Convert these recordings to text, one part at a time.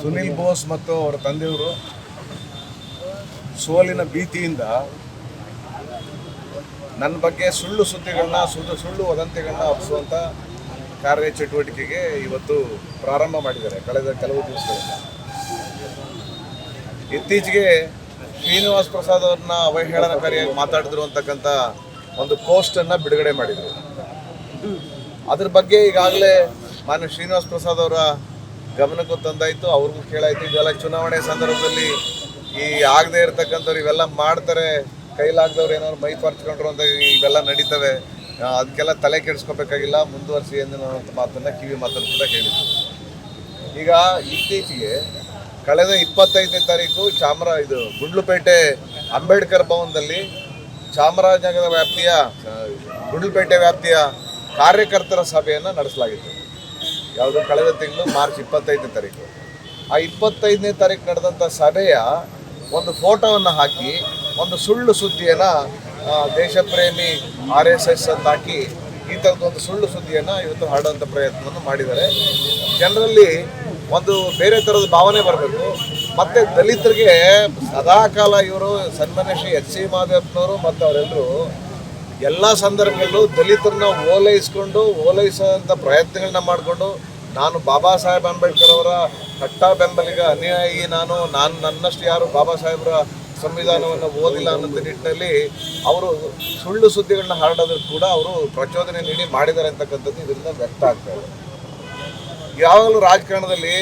ಸುನಿಲ್ ಬೋಸ್ ಮತ್ತು ಅವರ ತಂದೆಯವರು ಸೋಲಿನ ಭೀತಿಯಿಂದ ನನ್ನ ಬಗ್ಗೆ ಸುಳ್ಳು ಸುದ್ದಿಗಳನ್ನ, ಸುಳ್ಳು ಸುಳ್ಳು ವದಂತಿಗಳನ್ನ ಹಬ್ಬಿಸುವಂಥ ಕಾರ್ಯಚಟುವಟಿಕೆಗೆ ಇವತ್ತು ಪ್ರಾರಂಭ ಮಾಡಿದ್ದಾರೆ ಕಳೆದ ಕೆಲವು ದಿವಸಗಳಿಂದ. ಇತ್ತೀಚೆಗೆ ಶ್ರೀನಿವಾಸ್ ಪ್ರಸಾದ್ ಅವ್ರನ್ನ ಅವಹೇಳನಕಾರಿಯಾಗಿ ಮಾತಾಡಿದ್ರು ಅಂತಕ್ಕಂಥ ಒಂದು ಪೋಸ್ಟನ್ನು ಬಿಡುಗಡೆ ಮಾಡಿದರು. ಅದ್ರ ಬಗ್ಗೆ ಈಗಾಗಲೇ ಮಾನ್ಯ ಶ್ರೀನಿವಾಸ್ ಪ್ರಸಾದ್ ಅವರ ಗಮನಕ್ಕೂ ತಂದಾಯಿತು, ಅವ್ರಿಗೂ ಕೇಳಾಯ್ತು. ಇದೆಲ್ಲ ಚುನಾವಣೆ ಸಂದರ್ಭದಲ್ಲಿ ಈ ಆಗದೆ ಇರತಕ್ಕಂಥವ್ರು ಇವೆಲ್ಲ ಮಾಡ್ತಾರೆ. ಕೈಲಾಗ್ದವ್ರು ಏನಾದ್ರು ಮೈ ಪರ್ಚ್ಕೊಂಡ್ರು ಅಂತ ಇವೆಲ್ಲ ನಡೀತವೆ. ಅದಕ್ಕೆಲ್ಲ ತಲೆ ಕೆಡಿಸ್ಕೋಬೇಕಾಗಿಲ್ಲ. ಮುಂದುವರಿಸಿ ಅನ್ನೋ ಮಾತನ್ನು ಕಿವಿ ಮಾತನ್ನು ಕೂಡ ಹೇಳಿದ್ದೆ ಈಗ ಇತ್ತೀಚೆಗೆ ಕಳೆದ ಇಪ್ಪತ್ತೈದನೇ ತಾರೀಕು ಚಾಮರ ಇದು ಗುಂಡ್ಲುಪೇಟೆ ಅಂಬೇಡ್ಕರ್ ಭವನದಲ್ಲಿ ಚಾಮರಾಜನಗರ ವ್ಯಾಪ್ತಿಯ ಗುಂಡ್ಲುಪೇಟೆ ವ್ಯಾಪ್ತಿಯ ಕಾರ್ಯಕರ್ತರ ಸಭೆಯನ್ನು ನಡೆಸಲಾಗಿತ್ತು. ಯಾವುದು ಕಳೆದ ತಿಂಗಳು ಮಾರ್ಚ್ ಇಪ್ಪತ್ತೈದನೇ ತಾರೀಕು. ಆ ಇಪ್ಪತ್ತೈದನೇ ತಾರೀಕು ನಡೆದಂಥ ಸಭೆಯ ಒಂದು ಫೋಟೋವನ್ನು ಹಾಕಿ, ಒಂದು ಸುಳ್ಳು ಸುದ್ದಿಯನ್ನು ದೇಶಪ್ರೇಮಿ ಆರ್ ಎಸ್ ಎಸ್ ಅಂತ ಹಾಕಿ ಈ ಥರದ್ದೊಂದು ಸುಳ್ಳು ಸುದ್ದಿಯನ್ನು ಇವತ್ತು ಹರಡುವಂಥ ಪ್ರಯತ್ನವನ್ನು ಮಾಡಿದ್ದಾರೆ. ಜನರಲ್ಲಿ ಒಂದು ಬೇರೆ ಥರದ ಭಾವನೆ ಬರಬೇಕು. ಮತ್ತು ದಲಿತರಿಗೆ ಸದಾಕಾಲ ಇವರು ಸನ್ಮಾನ್ಯ ಶ್ರೀ ಎಚ್ ಸಿ ಮಹದೇವಪ್ಪನವರು ಮತ್ತು ಅವರೆಲ್ಲರೂ ಎಲ್ಲ ಸಂದರ್ಭದಲ್ಲೂ ದಲಿತರನ್ನ ಓಲೈಸ್ಕೊಂಡು ಓಲೈಸುವಂಥ ಪ್ರಯತ್ನಗಳನ್ನ ಮಾಡಿಕೊಂಡು ನಾನು ಬಾಬಾ ಸಾಹೇಬ್ ಅಂಬೇಡ್ಕರ್ ಅವರ ಕಟ್ಟ ಬೆಂಬಲಿಗ ಅನುಯಾಯಿ ನಾನು ನಾನು ನನ್ನಷ್ಟು ಯಾರು ಬಾಬಾ ಸಾಹೇಬರ ಸಂವಿಧಾನವನ್ನು ಓದಿಲ್ಲ ಅನ್ನೋದ ನಿಟ್ಟಿನಲ್ಲಿ ಅವರು ಸುಳ್ಳು ಸುದ್ದಿಗಳನ್ನ ಹರಡೋದಕ್ಕೆ ಕೂಡ ಅವರು ಪ್ರಚೋದನೆ ನೀಡಿ ಮಾಡಿದ್ದಾರೆ ಅಂತಕ್ಕಂಥದ್ದು ಇದರಿಂದ ವ್ಯಕ್ತ ಆಗ್ತಾ ಇದೆ. ಯಾವಾಗಲೂ ರಾಜಕಾರಣದಲ್ಲಿ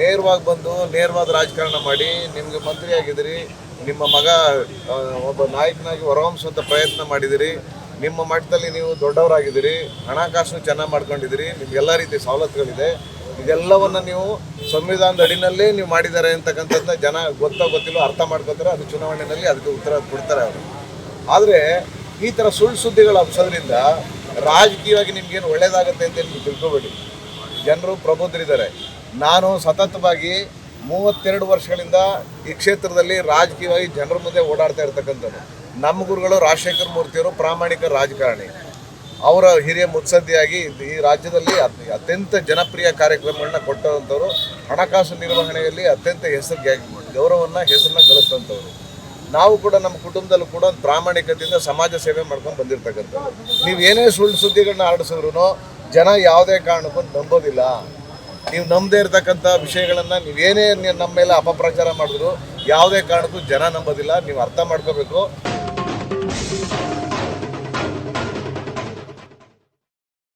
ನೇರವಾಗಿ ಬಂದು ನೇರವಾದ ರಾಜಕಾರಣ ಮಾಡಿ ನಿಮಗೆ ಮಂತ್ರಿ ಆಗಿದ್ದೀರಿ ನಿಮ್ಮ ಮಗ ಒಬ್ಬ ನಾಯಕನಾಗಿ ಹೊರಹೊಮ್ಮಿಸುವಂಥ ಪ್ರಯತ್ನ ಮಾಡಿದಿರಿ ನಿಮ್ಮ ಮಟ್ಟದಲ್ಲಿ ನೀವು ದೊಡ್ಡವರಾಗಿದ್ದೀರಿ ಹಣಕಾಸು ಚೆನ್ನಾಗಿ ಮಾಡ್ಕೊಂಡಿದ್ದೀರಿ ನಿಮ್ಗೆಲ್ಲ ರೀತಿ ಸವಲತ್ತುಗಳಿದೆ. ಇದೆಲ್ಲವನ್ನು ನೀವು ಸಂವಿಧಾನದ ಅಡಿನಲ್ಲೇ ನೀವು ಮಾಡಿದ್ದಾರೆ ಅಂತಕ್ಕಂಥದ್ದನ್ನ ಜನ ಗೊತ್ತೋ ಗೊತ್ತಿಲ್ಲೋ ಅರ್ಥ ಮಾಡ್ಕೊತಾರೆ, ಅದು ಚುನಾವಣೆಯಲ್ಲಿ ಅದಕ್ಕೆ ಉತ್ತರ ಕೊಡ್ತಾರೆ ಅವರು. ಆದರೆ ಈ ಥರ ಸುಳ್ಳು ಸುದ್ದಿಗಳು ಹಬ್ಸೋದ್ರಿಂದ ರಾಜಕೀಯವಾಗಿ ನಿಮ್ಗೇನು ಒಳ್ಳೇದಾಗುತ್ತೆ ಅಂತ ನೀವು ತಿಳ್ಕೊಬೇಡಿ. ಜನರು ಪ್ರಬುದ್ಧರಿದ್ದಾರೆ. ನಾನು ಸತತವಾಗಿ ಮೂವತ್ತೆರಡು ವರ್ಷಗಳಿಂದ ಈ ಕ್ಷೇತ್ರದಲ್ಲಿ ರಾಜಕೀಯವಾಗಿ ಜನರ ಮುಂದೆ ಓಡಾಡ್ತಾ ಇರ್ತಕ್ಕಂಥದ್ದು. ನಮ್ಮ ಗುರುಗಳು ರಾಜಶೇಖರ ಮೂರ್ತಿಯವರು ಪ್ರಾಮಾಣಿಕ ರಾಜಕಾರಣಿ. ಅವರ ಹಿರಿಯ ಮುತ್ಸದ್ದಿಯಾಗಿ ಈ ರಾಜ್ಯದಲ್ಲಿ ಅತ್- ಅತ್ಯಂತ ಜನಪ್ರಿಯ ಕಾರ್ಯಕ್ರಮಗಳನ್ನ ಕೊಟ್ಟಂಥವ್ರು, ಹಣಕಾಸು ನಿರ್ವಹಣೆಯಲ್ಲಿ ಅತ್ಯಂತ ಹೆಸರು ಗೌರವವನ್ನು ಹೆಸರನ್ನ ಗಳಿಸಿದಂಥವ್ರು. ನಾವು ಕೂಡ ನಮ್ಮ ಕುಟುಂಬದಲ್ಲೂ ಕೂಡ ಪ್ರಾಮಾಣಿಕತೆಯಿಂದ ಸಮಾಜ ಸೇವೆ ಮಾಡ್ಕೊಂಡು ಬಂದಿರ್ತಕ್ಕಂಥವ್ರು. ನೀವು ಏನೇ ಸುಳ್ಳು ಸುದ್ದಿಗಳನ್ನ ಆಡಿಸಿದ್ರು ಜನ ಯಾವುದೇ ಕಾರಣಕ್ಕೂ ನಂಬೋದಿಲ್ಲ. ನೀವು ನಂಬದೇ ಇರತಕ್ಕಂಥ ವಿಷಯಗಳನ್ನು ನೀವೇನೇ ನೀವು ನಮ್ಮ ಮೇಲೆ ಅಪಪ್ರಚಾರ ಮಾಡಿದ್ರು ಯಾವುದೇ ಕಾರಣಕ್ಕೂ ಜನ ನಂಬೋದಿಲ್ಲ. ನೀವು ಅರ್ಥ ಮಾಡ್ಕೋಬೇಕು. Thank you.